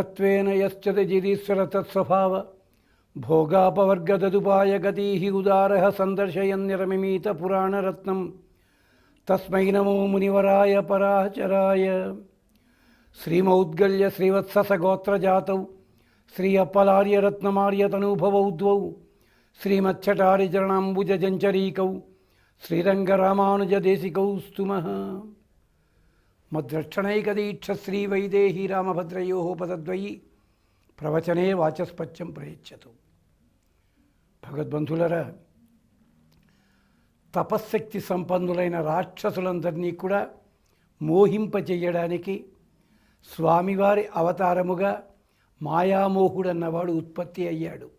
తత్వేన యశ్చతజిరీశ్వర తత్స్వభావ. భోగాపవర్గదదుపాయ గతీ ఉదార సందర్శయన్నిరమిమీత పురాణరత్నం. తస్మై నమో మునివరాయ పరాచరాయ. శ్రీమౌద్గల్య శ్రీవత్ససగోత్రజాతౌ. శ్రీ అప్పలార్యరత్నమార్యతనూభవౌ ద్వౌ. శ్రీమచ్చటారిచరణాంబుజజంచరీకౌ. శ్రీరంగరామానుజదేశికౌ స్తుమః. మద్రక్షణైకదీక్షశ్రీ శ్రీవైదేహీ రామభద్రయో పదద్వయి ప్రవచనే వాచస్పత్యం ప్రయచ్చతు. భగవద్బంధులరా తపశ్శక్తి సంపన్నులైన రాక్షసులందరినీ కూడా మోహింపచేయడానికి స్వామివారి అవతారముగా మాయామోహుడన్నవాడు ఉత్పత్తి అయ్యాడు.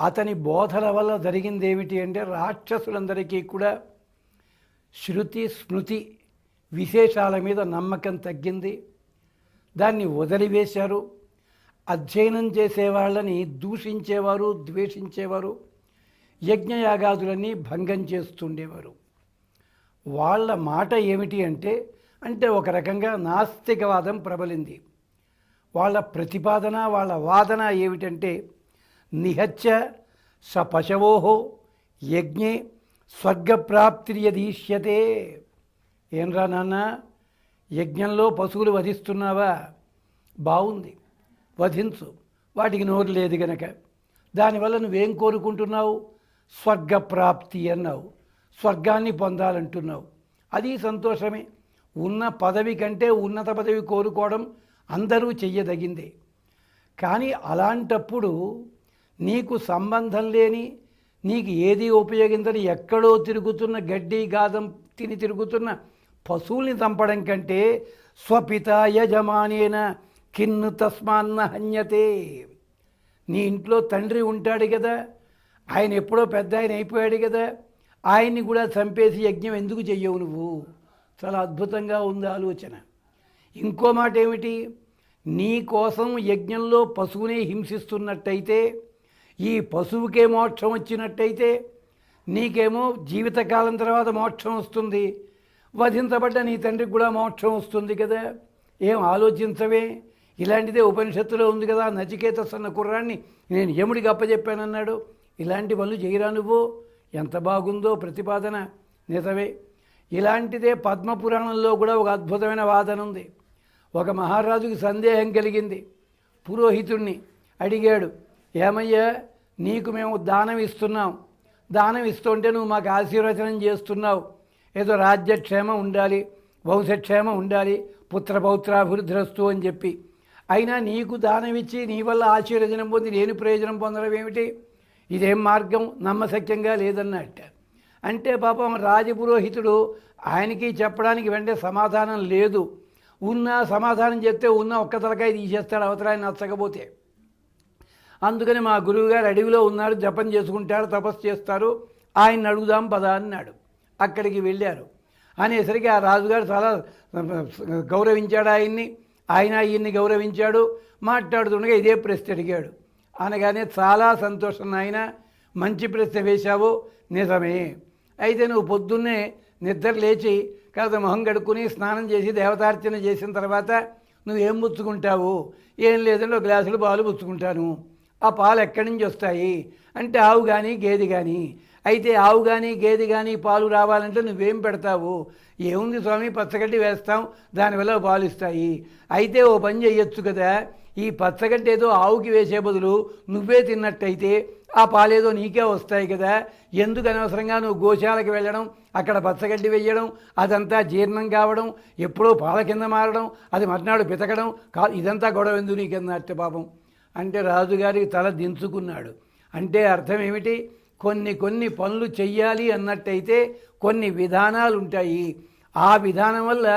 అతని బోధల వల్ల జరిగింది ఏమిటి అంటే రాక్షసులందరికీ కూడా శృతి స్మృతి విశేషాల మీద నమ్మకం తగ్గింది. దాన్ని వదిలివేశారు. అధ్యయనం చేసేవాళ్ళని దూషించేవారు ద్వేషించేవారు యజ్ఞయాగాదులన్నీ భంగం చేస్తుండేవారు. వాళ్ళ మాట ఏమిటి అంటే అంటే ఒక రకంగా నాస్తికవాదం ప్రబలింది. వాళ్ళ ప్రతిపాదన వాళ్ళ వాదన ఏమిటంటే నిహత్య స పశవోహో యజ్ఞే స్వర్గప్రాప్తిర్యదీష్యతే ఏంరా నాన్న యజ్ఞంలో పశువులు వధిస్తున్నావా? బాగుంది వధించు. వాటికి నోరు లేదు గనక. దానివల్ల నువ్వేం కోరుకుంటున్నావు? స్వర్గప్రాప్తి అన్నావు. స్వర్గాన్ని పొందాలంటున్నావు. అది సంతోషమే. ఉన్న పదవి కంటే ఉన్నత పదవి కోరుకోవడం అందరూ చెయ్యదగిందే. కానీ అలాంటప్పుడు నీకు సంబంధం లేని నీకు ఏది ఉపయోగించని ఎక్కడో తిరుగుతున్న గడ్డి గాదం తిని తిరుగుతున్న పశువుల్ని చంపడం కంటే స్వపిత యజమానేన కిన్ను తస్మాన్న హన్యతే. నీ ఇంట్లో తండ్రి ఉంటాడు కదా ఆయన ఎప్పుడో పెద్ద ఆయన అయిపోయాడు కదా ఆయన్ని కూడా చంపేసి యజ్ఞం ఎందుకు చెయ్యవు నువ్వు? చాలా అద్భుతంగా ఉంది ఆలోచన. ఇంకో మాట ఏమిటి? నీ కోసం యజ్ఞంలో పశువునే హింసిస్తున్నట్టయితే ఈ పశువుకే మోక్షం వచ్చినట్టయితే నీకేమో జీవితకాలం తర్వాత మోక్షం వస్తుంది. వధించబడ్డ నీ తండ్రికి కూడా మోక్షం వస్తుంది కదా. ఏం ఆలోచించవే? ఇలాంటిదే ఉపనిషత్తులో ఉంది కదా నచికేతస్ అన్న కుర్రాన్ని నేను యముడికి అప్పచెప్పానన్నాడు ఇలాంటి పనులు చేయరా నువ్వు? ఎంత బాగుందో ప్రతిపాదన. నిజమే. ఇలాంటిదే పద్మపురాణంలో కూడా ఒక అద్భుతమైన వాదన ఉంది. ఒక మహారాజుకి సందేహం కలిగింది. పురోహితుణ్ణి అడిగాడు ఏమయ్యా నీకు మేము దానం ఇస్తున్నాం. దానం ఇస్తుంటే నువ్వు మాకు ఆశీర్వచనం చేస్తున్నావు. ఏదో రాజ్యక్షేమం ఉండాలి వంశక్షేమం ఉండాలి పుత్రపౌత్రాభివృద్ధిరస్తు అని చెప్పి. అయినా నీకు దానం ఇచ్చి నీ వల్ల ఆశీర్వచనం పొంది నేను ప్రయోజనం పొందడం ఏమిటి? ఇదేం మార్గం? నమ్మశక్యంగా లేదన్నట్ట అంటే పాపం రాజపురోహితుడు ఆయనకి చెప్పడానికి వెంటనే సమాధానం లేదు. ఉన్న సమాధానం చెప్తే ఉన్న ఒక్క తలకాయ తీసేస్తాడు అవతరాన్ని నచ్చకపోతే. అందుకని మా గురువుగారు అడవిలో ఉన్నారు జపం చేసుకుంటారు తపస్సు చేస్తారు. ఆయన అడుగుదాం పదా అన్నాడు. అక్కడికి వెళ్ళారు. అనేసరికి ఆ రాజుగారు చాలా గౌరవించాడు ఆయన్ని. ఆయన ఈయన్ని గౌరవించాడు. మాట్లాడుతుండగా ఇదే ప్రశ్న అడిగాడు. అనగానే చాలా సంతోషం నాయన. మంచి ప్రశ్న వేశావు. నిజమే. అయితే నువ్వు పొద్దున్నే నిద్ర లేచి కాస్త మొహం కడుక్కుని స్నానం చేసి దేవతార్చన చేసిన తర్వాత నువ్వేం పుచ్చుకుంటావు? ఏం లేదంటే ఒక గ్లాసులు పాలు పుచ్చుకుంటాను. ఆ పాలు ఎక్కడి నుంచి వస్తాయి? అంటే ఆవు కానీ గేదె కానీ అయితే ఆవు కానీ గేదె కానీ పాలు రావాలంటే నువ్వేం పెడతావు? ఏముంది స్వామి? పచ్చగడ్డి వేస్తాం దానివల్ల పాలు ఇస్తాయి. అయితే ఓ పని చేయొచ్చు కదా. ఈ పచ్చగడ్డి ఏదో ఆవుకి వేసే బదులు నువ్వే తిన్నట్టయితే ఆ పాలేదో నీకే వస్తాయి కదా. ఎందుకు అనవసరంగా నువ్వు గోశాలకు వెళ్ళడం అక్కడ పచ్చగడ్డి వేయడం అదంతా జీర్ణం కావడం ఎప్పుడో పాల కింద మారడం అది మర్నాడు పితకడం కా ఇదంతా గొడవ ఎందుకు నీకెందట్టే పాపం? అంటే రాజుగారికి తల దించుకున్నాడు. అంటే అర్థం ఏమిటి? కొన్ని కొన్ని పనులు చెయ్యాలి అన్నట్టయితే కొన్ని విధానాలు ఉంటాయి ఆ విధానం వల్ల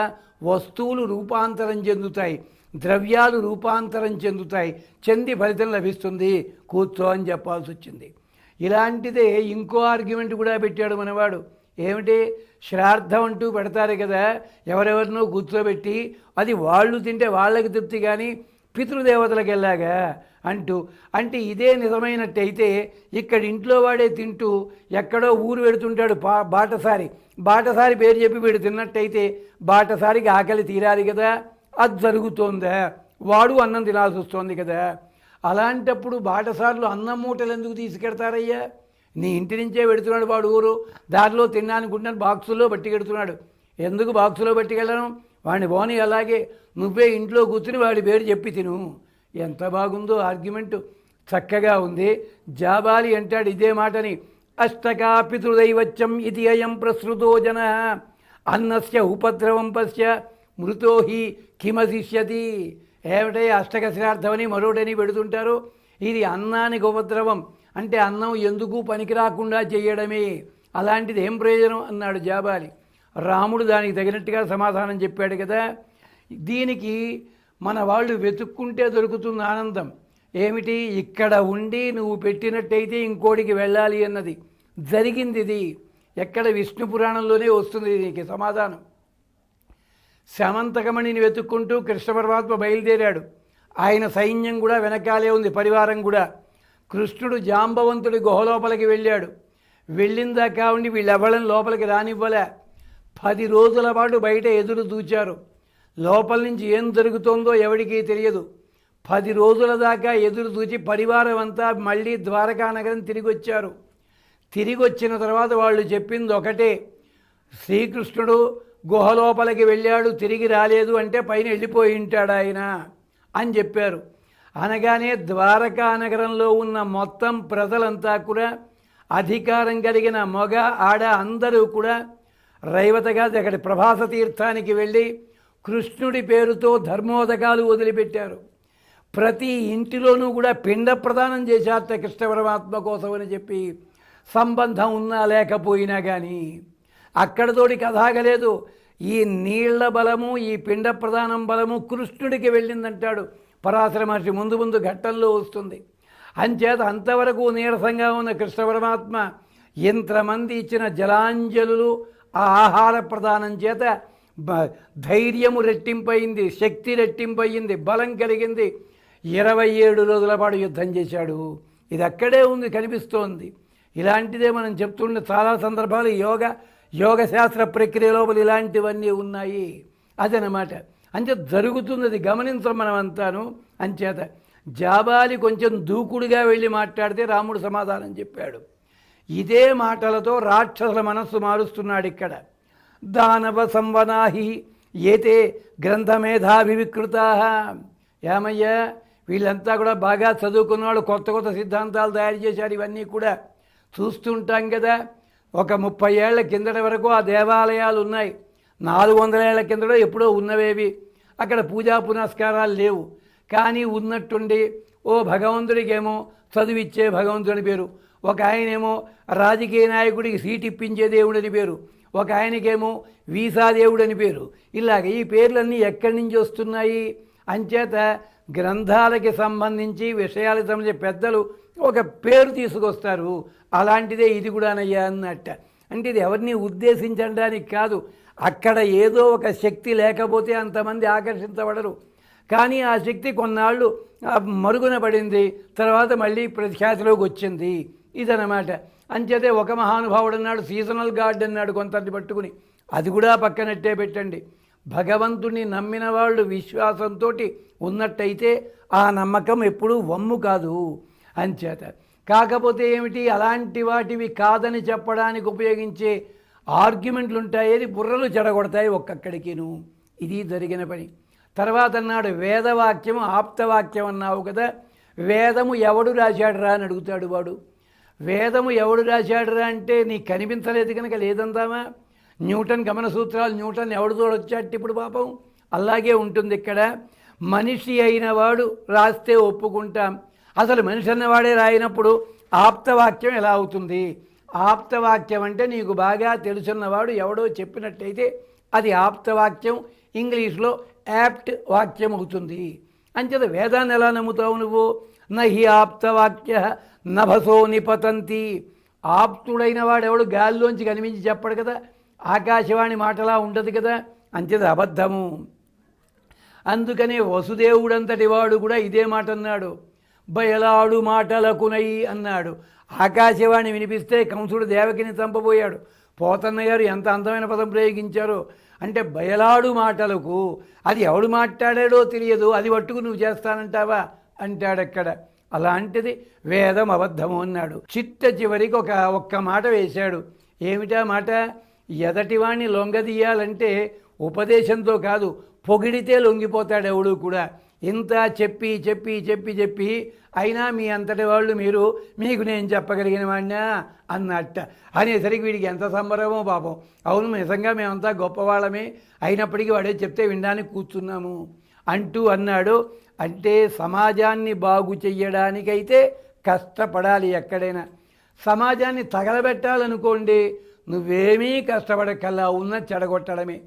వస్తువులు రూపాంతరం చెందుతాయి ద్రవ్యాలు రూపాంతరం చెందుతాయి చెంది ఫలితం లభిస్తుంది. కూర్చో అని చెప్పాల్సి వచ్చింది ఇలాంటిదే ఇంకో ఆర్గ్యుమెంట్ కూడా పెట్టాడు మనవాడు. ఏమిటి? శ్రార్థం అంటూ పెడతారు కదా ఎవరెవరినో కూర్చోబెట్టి అది వాళ్ళు తింటే వాళ్ళకి తృప్తి కానీ పితృదేవతలకు వెళ్ళాగా అంటూ అంటే ఇదే నిజమైనట్టయితే ఇక్కడ ఇంట్లో వాడే తింటూ ఎక్కడో ఊరు పెడుతుంటాడు బాటసారి. బాటసారి పేరు చెప్పి వీడు తిన్నట్టయితే బాటసారికి ఆకలి తీరాలి కదా. అది జరుగుతోందా? వాడు అన్నం తినాల్సి వస్తుంది కదా. అలాంటప్పుడు బాటసార్లు అన్నం మూటలు ఎందుకు తీసుకెడతారయ్యా? నీ ఇంటి నుంచే పెడుతున్నాడు వాడు ఊరు. దారిలో తిన్నానుకుంటున్నాను బాక్సుల్లో పట్టుకెడుతున్నాడు ఎందుకు బాక్సులో పట్టుకెళ్ళను వాడిని పోనీ అలాగే నువ్వే ఇంట్లో కూర్చుని వాడి పేరు చెప్పి తిను. ఎంత బాగుందో ఆర్గ్యుమెంటు. చక్కగా ఉంది. జాబాలి అంటాడు ఇదే మాటని. అష్టకాపితృదైవచ్చం ఇది అయం ప్రసృతో జన. అన్నస్య ఉపద్రవం పశ్య. మృతో హి కిమశిష్యతి. ఏమిటే అష్టక శ్రార్థమని మరోడని పెడుతుంటారు? ఇది అన్నానికి ఉపద్రవం. అంటే అన్నం ఎందుకు పనికి రాకుండా చేయడమే. అలాంటిది ఏం ప్రయోజనం అన్నాడు జాబాలి. రాముడు దానికి తగినట్టుగా సమాధానం చెప్పాడు కదా. దీనికి మన వాళ్ళు వెతుక్కుంటే దొరుకుతుంది ఆనందం. ఏమిటి? ఇక్కడ ఉండి నువ్వు పెట్టినట్టయితే ఇంకోటికి వెళ్ళాలి అన్నది. జరిగింది ఇది ఎక్కడ విష్ణు పురాణంలోనే వస్తుంది దీనికి సమాధానం. శమంతకమణిని వెతుక్కుంటూ కృష్ణ పరమాత్మ బయలుదేరాడు. ఆయన సైన్యం కూడా వెనకాలే ఉంది పరివారం కూడా. కృష్ణుడు జాంబవంతుడి గుహలోపలికి వెళ్ళాడు. వెళ్ళిందాకా ఉండి వీళ్ళెవ్వడం లోపలికి రానివ్వలే. పది రోజుల పాటు బయట ఎదురు దూచారు. లోపల నుంచి ఏం జరుగుతోందో ఎవరికీ తెలియదు. పది రోజుల దాకా ఎదురు చూచి పరివారం అంతా మళ్ళీ ద్వారకా నగరం తిరిగి వచ్చారు. తిరిగి వచ్చిన తర్వాత వాళ్ళు చెప్పింది ఒకటే శ్రీకృష్ణుడు గుహలోపలికి వెళ్ళాడు తిరిగి రాలేదు అంటే పైన వెళ్ళిపోయి ఉంటాడు ఆయన అని చెప్పారు. అనగానే ద్వారకా నగరంలో ఉన్న మొత్తం ప్రజలంతా కూడా అధికారం కలిగిన మగ ఆడ అందరూ కూడా రైవతగా అక్కడి ప్రభాస తీర్థానికి వెళ్ళి కృష్ణుడి పేరుతో ధర్మోదకాలు వదిలిపెట్టారు. ప్రతి ఇంటిలోనూ కూడా పిండ ప్రదానం చేశారట కృష్ణ పరమాత్మ కోసం అని చెప్పి సంబంధం ఉన్నా లేకపోయినా కానీ అక్కడతోటి కథాగలేదు ఈ నీళ్ళ బలము ఈ పిండ ప్రధానం బలము కృష్ణుడికి వెళ్ళిందంటాడు. పరాశర మహర్షి ముందు ముందు ఘట్టంలో వస్తుంది. అంచేత అంతవరకు నీరసంగా ఉన్న కృష్ణ పరమాత్మ ఇంతమంది ఇచ్చిన జలాంజలులు ఆ ఆహార ప్రదానం చేత ధైర్యము రెట్టింపయింది శక్తి రెట్టింపయింది బలం కలిగింది. ఇరవై ఏడు రోజుల పాటు యుద్ధం చేశాడు. ఇది అక్కడే ఉంది కనిపిస్తోంది. ఇలాంటిదే మనం చెప్తుండే చాలా సందర్భాలు. యోగ యోగ శాస్త్ర ప్రక్రియ లోపల ఇలాంటివన్నీ ఉన్నాయి. అదనమాట అంతే జరుగుతున్నది గమనించం మనం అంతాను అంచేత జాబాలి కొంచెం దూకుడుగా వెళ్ళి మాట్లాడితే రాముడు సమాధానం చెప్పాడు. ఇదే మాటలతో రాక్షసుల మనస్సు మారుస్తున్నాడు ఇక్కడ. దానవ సంవనాహి ఏతే గ్రంథమేధాభివికృతా. ఏమయ్యా వీళ్ళంతా కూడా బాగా చదువుకున్నవాళ్ళు కొత్త కొత్త సిద్ధాంతాలు తయారు చేశారు. ఇవన్నీ కూడా చూస్తుంటాం కదా. ఒక ముప్పై ఏళ్ళ కిందట వరకు ఆ దేవాలయాలు ఉన్నాయి. నాలుగు వందల ఏళ్ళ కిందట ఎప్పుడో ఉన్నవేవి. అక్కడ పూజా పునస్కారాలు లేవు. కానీ ఉన్నట్టుండి ఓ భగవంతుడికేమో చదువిచ్చే భగవంతుడి పేరు. ఒక ఆయనేమో రాజకీయ నాయకుడికి సీట్ ఇప్పించే దేవుడని పేరు. ఒక ఆయనకేమో వీసా అని పేరు. ఇలాగ ఈ పేర్లన్నీ ఎక్కడి నుంచి వస్తున్నాయి? అంచేత గ్రంథాలకి సంబంధించి విషయాలకు సంబంధించి పెద్దలు ఒక పేరు తీసుకొస్తారు. అలాంటిదే ఇది కూడానయ్యా అన్నట్ట. అంటే ఇది ఎవరిని ఉద్దేశించడానికి కాదు. అక్కడ ఏదో ఒక శక్తి లేకపోతే అంతమంది ఆకర్షించబడరు. కానీ ఆ శక్తి కొన్నాళ్ళు మరుగున పడింది. తర్వాత మళ్ళీ ప్రఖ్యాతిలోకి వచ్చింది. ఇదన్నమాట. అంచేతే ఒక మహానుభావుడు అన్నాడు సీజనల్ గార్డ్ అన్నాడు కొంతని పట్టుకుని. అది కూడా పక్కనట్టే పెట్టండి. భగవంతుని నమ్మిన వాళ్ళు విశ్వాసంతో ఉన్నట్టయితే ఆ నమ్మకం ఎప్పుడూ వమ్ము కాదు. అంచేత కాకపోతే ఏమిటి? అలాంటి వాటివి కాదని చెప్పడానికి ఉపయోగించే ఆర్గ్యుమెంట్లు ఉంటాయి అది బుర్రలు చెడగొడతాయి ఒక్కక్కడికిను. ఇది జరిగిన పని. తర్వాత అన్నాడు వేదవాక్యం ఆప్తవాక్యం అన్నావు కదా వేదము ఎవడు రాశాడు రా అని అడుగుతాడు వాడు. వేదము ఎవడు రాశాడురా అంటే నీకు కనిపించలేదు కనుక లేదందామా? న్యూటన్ గమన సూత్రాలు న్యూటన్ ఎవడు తోడొచ్చాడు ఇప్పుడు పాపం? అలాగే ఉంటుంది ఇక్కడ. మనిషి అయిన వాడు రాస్తే ఒప్పుకుంటాం. అసలు మనిషి అన్నవాడే రాయినప్పుడు ఆప్తవాక్యం ఎలా అవుతుంది? ఆప్తవాక్యం అంటే నీకు బాగా తెలుసున్నవాడు ఎవడో చెప్పినట్టయితే అది ఆప్తవాక్యం ఇంగ్లీష్లో యాప్ట్ వాక్యం అవుతుంది అంచేత వేదాన్ని ఎలా నమ్ముతావు నువ్వు? నహి ఆప్తవాక్య నభసో నిపతంతి. ఆప్తుడైన వాడెవడు గాలిలోంచి కనిపించి చెప్పడు కదా ఆకాశవాణి మాటలా ఉండదు కదా అంచేత అబద్ధము. అందుకనే వసుదేవుడంతటి వాడు కూడా ఇదే మాట అన్నాడు. బయలాడు మాటలకునై అన్నాడు. ఆకాశవాణి వినిపిస్తే కంసుడు దేవకిని చంపబోయాడు. పోతన్న గారు ఎంత అందమైన పదం ప్రయోగించారో. అంటే బయలాడు మాటలకు అది ఎవడు మాట్లాడాడో తెలియదు అది పట్టుకు నువ్వు చేస్తానంటావా? అంటాడక్కడ. అలాంటిది వేదం అబద్ధము అన్నాడు. చిట్ట చివరికి ఒక ఒక్క మాట వేశాడు. ఏమిటా మాట? ఎదటివాణ్ణి లొంగదీయాలంటే ఉపదేశంతో కాదు పొగిడితే లొంగిపోతాడు ఎవడు కూడా. ఇంత చెప్పి చెప్పి చెప్పి చెప్పి అయినా మీ అంతటి వాళ్ళు మీరు మీకు నేను చెప్పగలిగిన వాడినా అన్నట్ట. అనేసరికి వీడికి ఎంత సంబరమో పాపం. అవును నిజంగా మేమంతా గొప్పవాళ్ళమే. అయినప్పటికీ వాడే చెప్తే వినడానికి కూర్చున్నాము. అంటూ అన్నాడు. అంటే సమాజాన్ని బాగు చెయ్యడానికైతే కష్టపడాలి ఎక్కడైనా. సమాజాన్ని తగలబెట్టాలనుకోండి నువ్వేమీ కష్టపడకల్లా ఉన్న చెడగొట్టడమే.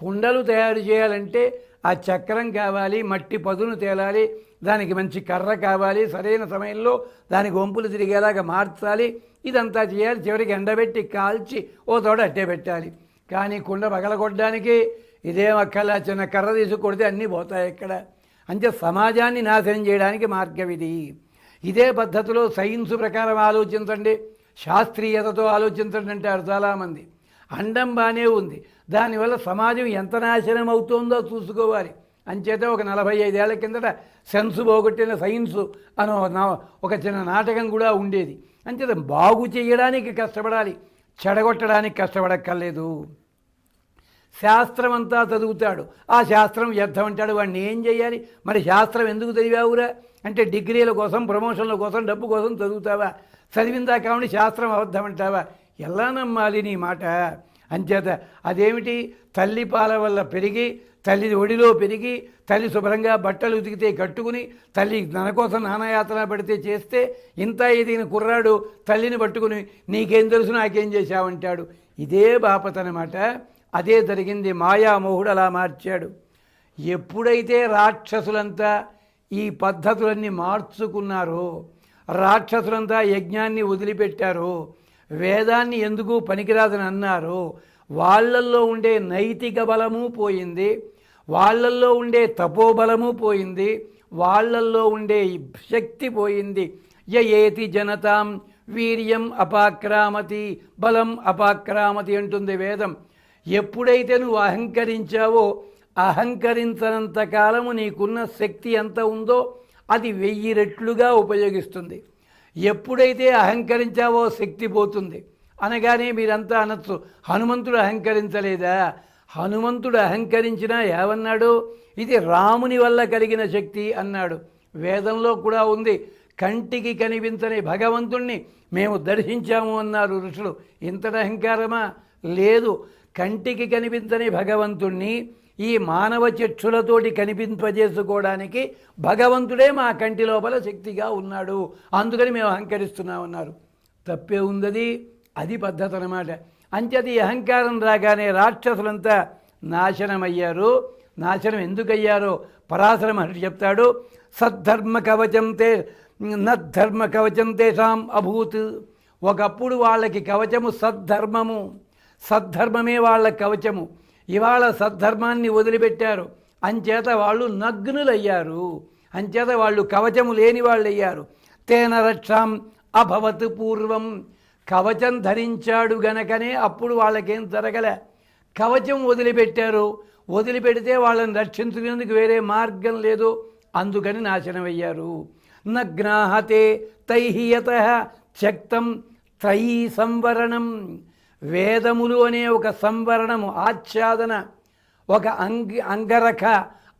కుండలు తయారు చేయాలంటే ఆ చక్రం కావాలి మట్టి పదును తేలాలి దానికి మంచి కర్ర కావాలి సరైన సమయంలో దానికి వంపులు తిరిగేలాగా మార్చాలి ఇదంతా చేయాలి చివరికి ఎండబెట్టి కాల్చి ఓ తోడ అట్టే పెట్టాలి. కానీ కుండ పగలగొట్టడానికి ఇదేం అక్కలా చిన్న కర్ర తీసుకొడితే అన్నీ పోతాయి ఇక్కడ అంటే సమాజాన్ని నాశనం చేయడానికి మార్గం ఇది ఇదే పద్ధతిలో సైన్స్ ప్రకారం ఆలోచించండి. శాస్త్రీయతతో ఆలోచించండి అంటారు చాలామంది. అండం బాగానే ఉంది. దానివల్ల సమాజం ఎంత నాశనం అవుతుందో చూసుకోవాలి. అంచేత ఒక నలభై ఐదేళ్ళ కిందట సెన్స్ పోగొట్టిన సైన్స్ అని ఒక చిన్న నాటకం కూడా ఉండేది. అంచేత బాగు చేయడానికి కష్టపడాలి. చెడగొట్టడానికి కష్టపడక్కర్లేదు. శాస్త్రం అంతా చదువుతాడు. ఆ శాస్త్రం వ్యర్థం అంటాడు. వాడిని ఏం చేయాలి మరి శాస్త్రం ఎందుకు చదివావురా? అంటే డిగ్రీల కోసం ప్రమోషన్ల కోసం డబ్బు కోసం చదువుతావా? చదివిందా కాబట్టి శాస్త్రం అబద్ధం అంటావా? ఎలా నమ్మాలి నీ మాట? అంచేత అదేమిటి? తల్లి పాల వల్ల పెరిగి తల్లి ఒడిలో పెరిగి తల్లి శుభ్రంగా బట్టలు ఉతికితే కట్టుకుని తల్లి తన కోసం నానాయాతన పడితే చేస్తే ఇంత ఎదిగిన కుర్రాడు తల్లిని పట్టుకుని నీకేం తెలుసు నాకేం చేశావంటాడు ఇదే బాపతనమాట. అదే జరిగింది. మాయామోహుడు అలా మార్చాడు. ఎప్పుడైతే రాక్షసులంతా ఈ పద్ధతులన్నీ మార్చుకున్నారో రాక్షసులంతా యజ్ఞాన్ని వదిలిపెట్టారో వేదాన్ని ఎందుకు పనికిరాదని అన్నారో వాళ్ళల్లో ఉండే నైతిక బలము పోయింది. వాళ్ళల్లో ఉండే తపోబలము పోయింది. వాళ్ళల్లో ఉండే శక్తి పోయింది. ఏతి జనతాం వీర్యం అపాక్రామతి బలం అపాక్రామతి అంటుంది వేదం. ఎప్పుడైతే నువ్వు అహంకరించావో అహంకరించనంత కాలము నీకున్న శక్తి ఎంత ఉందో అది వెయ్యి రెట్లుగా ఉపయోగిస్తుంది. ఎప్పుడైతే అహంకరించావో శక్తి పోతుంది. అనగానే మీరంతా అనొచ్చు హనుమంతుడు అహంకరించలేదా? హనుమంతుడు అహంకరించినా ఏమన్నాడు? ఇది రాముని వల్ల కలిగిన శక్తి అన్నాడు. వేదంలో కూడా ఉంది కంటికి కనిపించని భగవంతుణ్ణి మేము దర్శించాము అన్నారు ఋషులు. ఇంతటి అహంకారమా? లేదు. కంటికి కనిపించని భగవంతుణ్ణి ఈ మానవ చక్షులతోటి కనిపింపజేసుకోవడానికి భగవంతుడే మా కంటి లోపల శక్తిగా ఉన్నాడు. అందుకని మేము అహంకరిస్తున్నామన్నారు తప్పే ఉందది? అది పద్ధతి అన్నమాట. అంచేది అహంకారం రాగానే రాక్షసులంతా నాశనమయ్యారు. నాశనం ఎందుకయ్యారో పరాశర మహర్షి చెప్తాడు. సద్ధర్మ కవచం తే నద్ధర్మ కవచం తేషాం అభూత్. ఒకప్పుడు వాళ్ళకి కవచము సద్ధర్మము. సద్ధర్మమే వాళ్ళ కవచము. ఇవాళ సద్ధర్మాన్ని వదిలిపెట్టారు. అంచేత వాళ్ళు నగ్నులయ్యారు. అంచేత వాళ్ళు కవచము లేని వాళ్ళు అయ్యారు తేన రక్షాం అభవత్ పూర్వం. కవచం ధరించాడు గనకనే అప్పుడు వాళ్ళకేం జరగలే. కవచం వదిలిపెట్టారు. వదిలిపెడితే వాళ్ళని రక్షించుకునేందుకు వేరే మార్గం లేదు. అందుకని నాశనమయ్యారు. నగ్నాహతే తైహియత త్యక్తం త్రయీ సంవరణం. వేదములు అనే ఒక సంవరణము ఆచ్ఛాదన ఒక అంగి అంగరఖ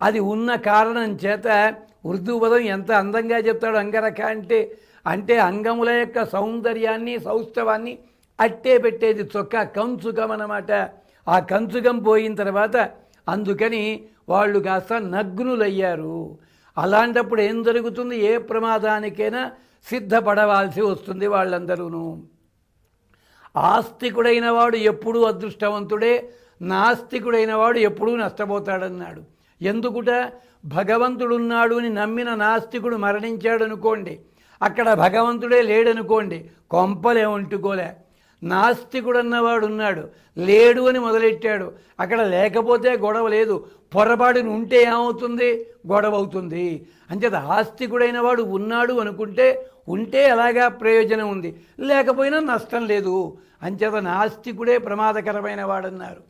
అది ఉన్న కారణం చేత ఉర్దూ పదం ఎంత అందంగా చెప్తాడు అంగరఖ అంటే అంటే అంగముల యొక్క సౌందర్యాన్ని సౌష్ఠవాన్ని అట్టే పెట్టేది చొక్కా కంచుకం అన్నమాట. ఆ కంచుకం పోయిన తర్వాత అందుకని వాళ్ళు కాస్త నగ్నులయ్యారు. అలాంటప్పుడు ఏం జరుగుతుంది? ఏ ప్రమాదానికైనా సిద్ధపడవలసి వస్తుంది వాళ్ళందరూను. ఆస్తికుడైన వాడు ఎప్పుడూ అదృష్టవంతుడే నాస్తికుడైన వాడు ఎప్పుడూ నష్టపోతాడన్నాడు. ఎందుకుట? భగవంతుడున్నాడు అని నమ్మిన నాస్తికుడు మరణించాడు అనుకోండి అక్కడ భగవంతుడే లేడనుకోండి. కొంపలే వంటుకోలే నాస్తికుడు అన్నవాడు ఉన్నాడు లేడు అని మొదలెట్టాడు. అక్కడ లేకపోతే గొడవ లేదు. పొరపాటును ఉంటే ఏమవుతుంది? గొడవ అవుతుంది అంచేత ఆస్తికుడైన వాడు ఉన్నాడు అనుకుంటే ఉంటే అలాగా ప్రయోజనం ఉంది? లేకపోయినా నష్టం లేదు. అంచేత నాస్తికుడే ప్రమాదకరమైన వాడన్నారు.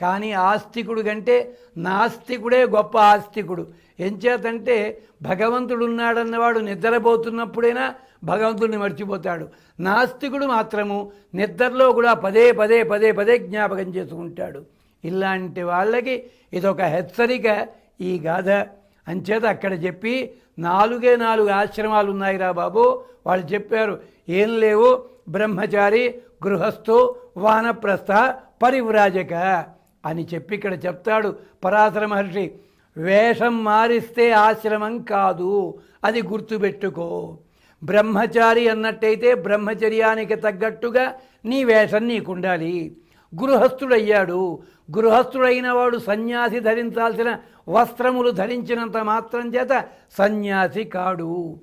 కానీ ఆస్తికుడు కంటే నాస్తికుడే గొప్ప ఆస్తికుడు. ఎంచేతంటే భగవంతుడు ఉన్నాడన్నవాడు నిద్రపోతున్నప్పుడైనా భగవంతుడిని మర్చిపోతాడు. నాస్తికుడు మాత్రము నిద్రలో కూడా పదే పదే పదే పదే జ్ఞాపకం చేసుకుంటాడు. ఇలాంటి వాళ్ళకి ఇదొక హెచ్చరిక ఈ గాథ. అంచేత అక్కడ చెప్పి నాలుగే నాలుగు ఆశ్రమాలు ఉన్నాయిరా బాబు. వాళ్ళు చెప్పారు ఏం లేవు బ్రహ్మచారి గృహస్థు వానప్రస్థ పరివ్రాజక అని చెప్పి ఇక్కడ చెప్తాడు పరాశర మహర్షి. వేషం మారిస్తే ఆశ్రమం కాదు అది గుర్తుపెట్టుకో. బ్రహ్మచారి అన్నట్టయితే బ్రహ్మచర్యానికి తగ్గట్టుగా నీ వేషం నీకుండాలి. గృహస్థుడయ్యాడు. గృహస్థుడైన వాడు సన్యాసి ధరించాల్సిన వస్త్రములు ధరించినంత మాత్రం చేత సన్యాసి కాడు.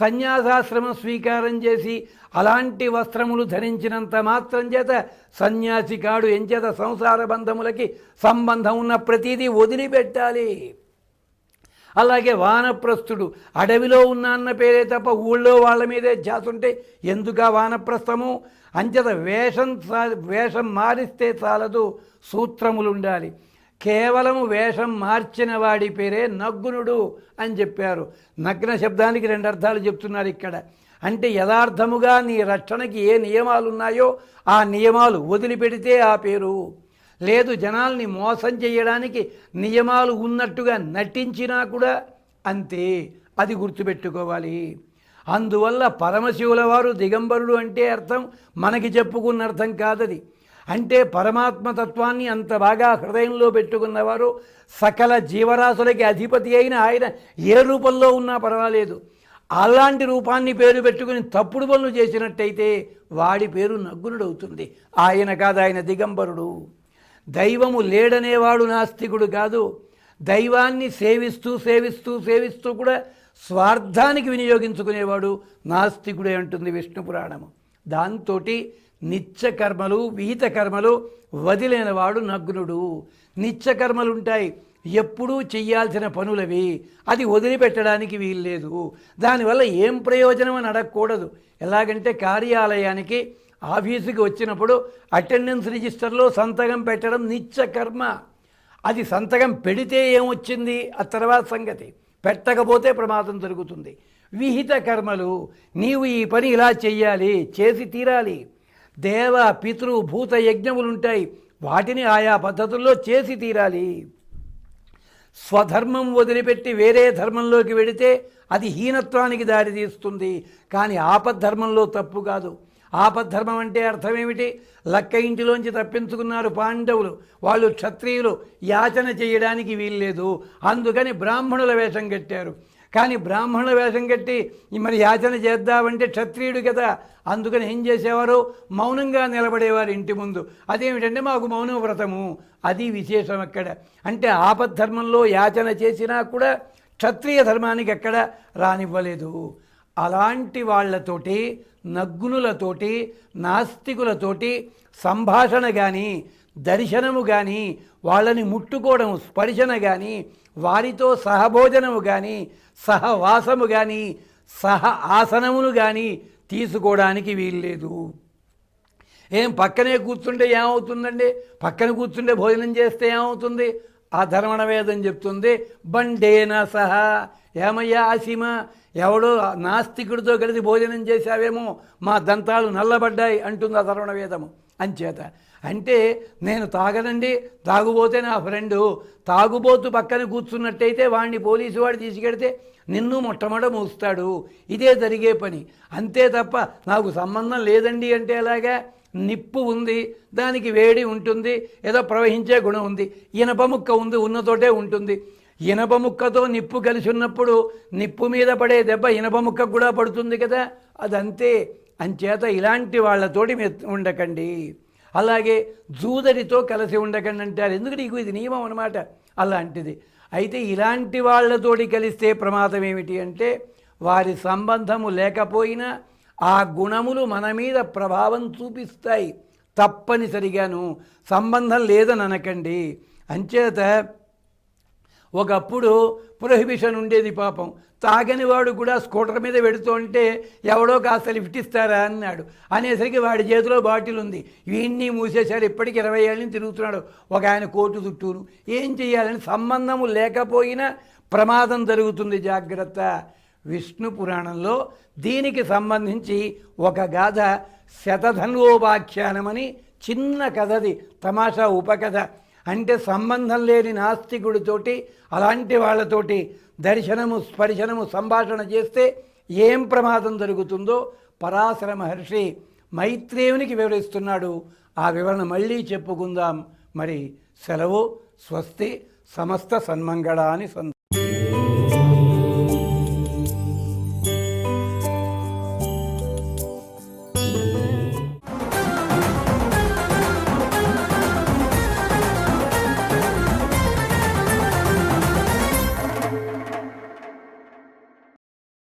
సన్యాసాశ్రమం స్వీకారం చేసి అలాంటి వస్త్రములు ధరించినంత మాత్రం చేత సన్యాసి కాడు. ఎంచేత సంసార బంధములకి సంబంధం ఉన్న ప్రతిదీ వదిలిపెట్టాలి. అలాగే వానప్రస్థుడు అడవిలో ఉన్న అన్న పేరే తప్ప ఊళ్ళో వాళ్ళ మీదే జాతుంటే ఎందుక వానప్రస్థము? అంచేత వేషం సా- వేషం మారిస్తే చాలదు సూత్రములు ఉండాలి కేవలము వేషం మార్చిన వాడి పేరే నగ్నుడు అని చెప్పారు. నగ్న శబ్దానికి రెండు అర్థాలు చెప్తున్నారు ఇక్కడ. అంటే యథార్థముగా నీ రక్షణకి ఏ నియమాలు ఉన్నాయో ఆ నియమాలు వదిలిపెడితే ఆ పేరు. లేదు జనాల్ని మోసం చేయడానికి నియమాలు ఉన్నట్టుగా నటించినా కూడా అంతే. అది గుర్తుపెట్టుకోవాలి. అందువల్ల పరమశివుల వారు దిగంబరుడు అంటే అర్థం మనకి చెప్పుకున్న అర్థం కాదది. అంటే పరమాత్మ తత్వాన్ని అంత బాగా హృదయంలో పెట్టుకున్నవారు సకల జీవరాశులకి అధిపతి అయిన ఆయన ఏ రూపంలో ఉన్నా పర్వాలేదు. అలాంటి రూపాన్ని పేరు పెట్టుకుని తప్పుడు పనులు చేసినట్టయితే వాడి పేరు నగ్గునుడవుతుంది ఆయన కాదు ఆయన దిగంబరుడు. దైవము లేడనేవాడు నాస్తికుడు కాదు. దైవాన్ని సేవిస్తూ సేవిస్తూ సేవిస్తూ కూడా స్వార్థానికి వినియోగించుకునేవాడు నాస్తికుడే అంటుంది విష్ణు పురాణము దాంతో నిత్యకర్మలు విహిత కర్మలు వదిలేనవాడు నగ్నుడు. నిత్యకర్మలుంటాయి ఉంటాయి ఎప్పుడూ చెయ్యాల్సిన పనులవి అది వదిలిపెట్టడానికి వీల్లేదు. దానివల్ల ఏం ప్రయోజనం అని అడగకూడదు. ఎలాగంటే కార్యాలయానికి ఆఫీసుకి వచ్చినప్పుడు అటెండెన్స్ రిజిస్టర్లో సంతకం పెట్టడం నిత్యకర్మ అది సంతకం పెడితే ఏమొచ్చింది? ఆ తర్వాత సంగతి. పెట్టకపోతే ప్రమాదం జరుగుతుంది. విహిత కర్మలు నీవు ఈ పని ఇలా చెయ్యాలి చేసి తీరాలి. దేవ పితృ భూత యజ్ఞములు ఉంటాయి వాటిని ఆయా పద్ధతుల్లో చేసి తీరాలి. స్వధర్మం వదిలిపెట్టి వేరే ధర్మంలోకి వెడితే అది హీనత్వానికి దారితీస్తుంది. కానీ ఆపద్ధర్మంలో తప్పు కాదు. ఆపద్ధర్మం అంటే అర్థం ఏమిటి లక్క ఇంటిలోంచి తప్పించుకున్నారు పాండవులు. వాళ్ళు క్షత్రియులు. యాచన చేయడానికి వీల్లేదు. అందుకని బ్రాహ్మణుల వేషం కట్టారు. కానీ బ్రాహ్మణుల వేషం కట్టి మరి యాచన చేద్దామంటే క్షత్రియుడు కదా. అందుకని ఏం చేసేవారు? మౌనంగా నిలబడేవారు ఇంటి ముందు. అదేమిటంటే మాకు మౌన వ్రతము. అది విశేషం అక్కడ. అంటే ఆపద్ధర్మంలో యాచన చేసినా కూడా క్షత్రియ ధర్మానికి ఎక్కడ రానివ్వలేదు. అలాంటి వాళ్ళతోటి నగ్నులతోటి నాస్తికులతోటి సంభాషణ కానీ దర్శనము కానీ వాళ్ళని ముట్టుకోవడం స్పర్శన కానీ వారితో సహభోజనము కానీ సహవాసము కానీ సహ ఆసనమును కానీ తీసుకోవడానికి వీల్లేదు. ఏం పక్కనే కూర్చుంటే ఏమవుతుందండి? పక్కన కూర్చుంటే భోజనం చేస్తే ఏమవుతుంది? ఆ ధర్మణ వేదం చెప్తుంది బండేన సహా ఏమయ్యా ఆసీమ ఎవడో నాస్తికుడితో కలిసి భోజనం చేశావేమో మా దంతాలు నల్లబడ్డాయి అంటుంది ఆ ధర్మణ వేదము అంచేత అంటే నేను తాగనండి తాగుబోతే నా ఫ్రెండు తాగుబోతు పక్కన కూర్చున్నట్టయితే వాడిని పోలీసు వాడు తీసుకెడితే నిన్ను మొట్టమొదట మూస్తాడు. ఇదే జరిగే పని. అంతే తప్ప నాకు సంబంధం లేదండి అంటే ఎలాగా? నిప్పు ఉంది దానికి వేడి ఉంటుంది ఏదో ప్రవహించే గుణం ఉంది ఇనప ముక్క ఉంది ఉన్నతోటే ఉంటుంది. ఇనప ముక్కతో నిప్పు కలిసి ఉన్నప్పుడు నిప్పు మీద పడే దెబ్బ ఇనప ముక్కకు కూడా పడుతుంది కదా? అదంతే. అంచేత ఇలాంటి వాళ్ళతోటి ఉండకండి. అలాగే జూదరితో కలిసి ఉండకండి అంటారు. ఎందుకంటే నీకు ఇది నియమం అనమాట అలాంటిది. అయితే ఇలాంటి వాళ్ళతోటి కలిస్తే ప్రమాదం ఏమిటి అంటే వారి సంబంధము లేకపోయినా ఆ గుణములు మన మీద ప్రభావం చూపిస్తాయి. తప్పనిసరిగాను. సంబంధం లేదని అనకండి. అంచేత ఒకప్పుడు ప్రొహిబిషన్ ఉండేది పాపం. తాగని వాడు కూడా స్కూటర్ మీద పెడుతుంటే ఎవడో కాస్త లిఫ్ట్ ఇస్తారా అన్నాడు. అనేసరికి వాడి చేతిలో బాటిల్ ఉంది. వీడిని మూసేశారు ఇప్పటికి ఇరవై ఏళ్ళని తిరుగుతున్నాడు. ఒక ఆయన కోర్టు చుట్టూరు. ఏం చేయాలని సంబంధము లేకపోయినా ప్రమాదం జరుగుతుంది. జాగ్రత్త. విష్ణు పురాణంలో దీనికి సంబంధించి ఒక గాథ శతధన్వోపాఖ్యానమని చిన్న కథది తమాషా ఉపకథ అంటే సంబంధం లేని నాస్తికుడితోటి అలాంటి వాళ్ళతోటి దర్శనము స్పర్శనము సంభాషణ చేస్తే ఏం ప్రమాదం జరుగుతుందో పరాశర మహర్షి మైత్రేయునికి వివరిస్తున్నాడు. ఆ వివరణ మళ్ళీ చెప్పుకుందాం. మరి సెలవు స్వస్తి సమస్త సన్మంగళాని సంత